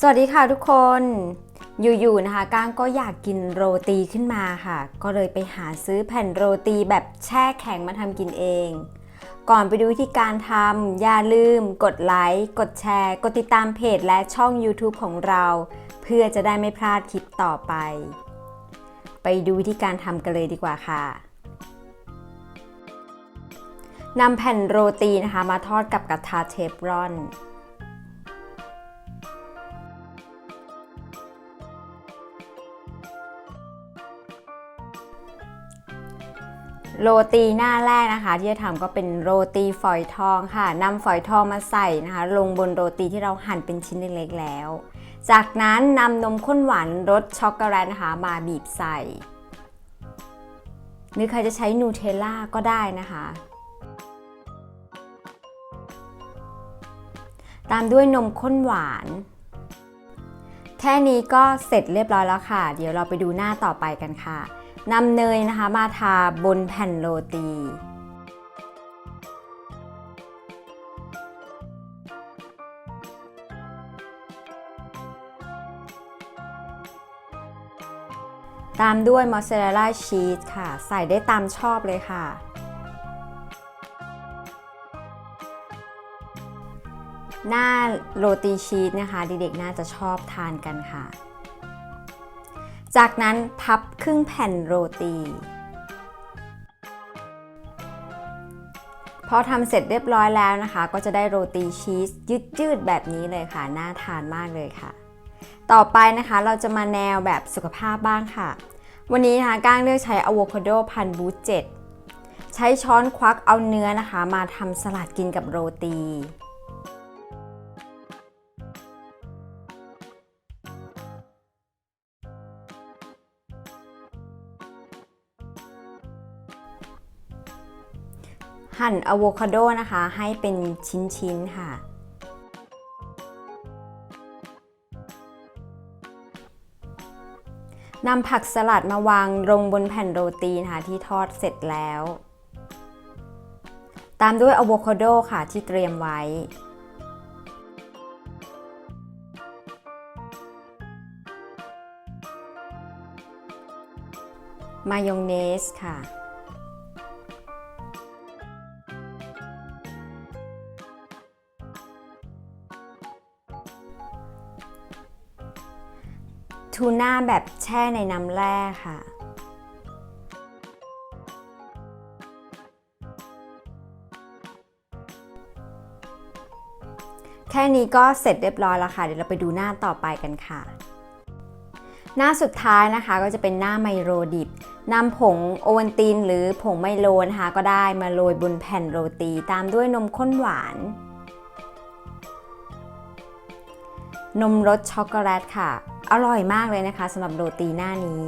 สวัสดีค่ะทุกคน อยู่ๆนะคะก้างก็อยากกินโรตีขึ้นมาค่ะ ก็เลยไปหาซื้อแผ่นโรตีแบบแช่แข็งมาทำกินเอง ก่อนไปดูวิธีการทำอย่าลืม กดไลค์ กดแชร์ กดติดตามเพจและช่อง YouTube ของเรา เพื่อจะได้ไม่พลาดคลิปต่อไป ไปดูวิธีการทำกันเลยดีกว่าค่ะนำแผ่นโรตีนะคะมาทอดกับกระทะเทฟรอน โรตีหน้าแรกนะคะที่จะทำก็เป็นโรตีฝอยทองค่ะนำฝอยทองมาใส่นะคะ ลงบนโรตีที่เราหั่นเป็นชิ้นเล็กๆแล้ว จากนั้นนำนมข้นหวานรสช็อกโกแลตนะคะ มาบีบใส่ หรือใครจะใช้นูเทลล่าก็ได้นะคะ ตามด้วยนมข้นหวาน แค่นี้ก็เสร็จเรียบร้อยแล้วค่ะ เดี๋ยวเราไปดูหน้าต่อไปกันค่ะ นำเนยนะคะมาทาบนแผ่นโรตี ตามด้วยมอสซาเรลล่าชีสค่ะ ใส่ได้ตามชอบเลยค่ะ หน้าโรตีชีสนะคะเด็กๆน่าจะชอบทานกันค่ะ จากนั้นพับครึ่งแผ่นโรตี พอทำเสร็จเรียบร้อยแล้วนะคะ ก็จะได้โรตีชีสยืดๆแบบนี้เลยค่ะ น่าทานมากเลยค่ะ ต่อไปนะคะเราจะมาแนวแบบสุขภาพบ้างค่ะ วันนี้นะคะก้างเลือกใช้อะโวคาโดพันบูเจ็ดใช้ช้อนควักเอาเนื้อนะคะ มาทำสลัดกินกับโรตี หั่นอะโวคาโดนะคะ ให้เป็นชิ้นๆค่ะ นำผักสลัดมาวางลงบนแผ่นโรตีนะคะที่ทอดเสร็จแล้ว ตามด้วยอะโวคาโดค่ะที่เตรียมไว้มายองเนสค่ะ ทูน่าแบบแช่ในน้ำแร่ค่ะ แค่นี้ก็เสร็จเรียบร้อยแล้วค่ะ เดี๋ยวเราไปดูหน้าต่อไปกันค่ะ หน้าสุดท้ายนะคะก็จะเป็นหน้าไมโลดิบนำผงโอวัลตินหรือผงไมโลนะคะ ก็ได้มาโรยบนแผ่นโรตีตามด้วยนมข้นหวาน นมรสช็อกโกแลตค่ะ อร่อยมากเลยนะคะสำหรับโรตีหน้านี้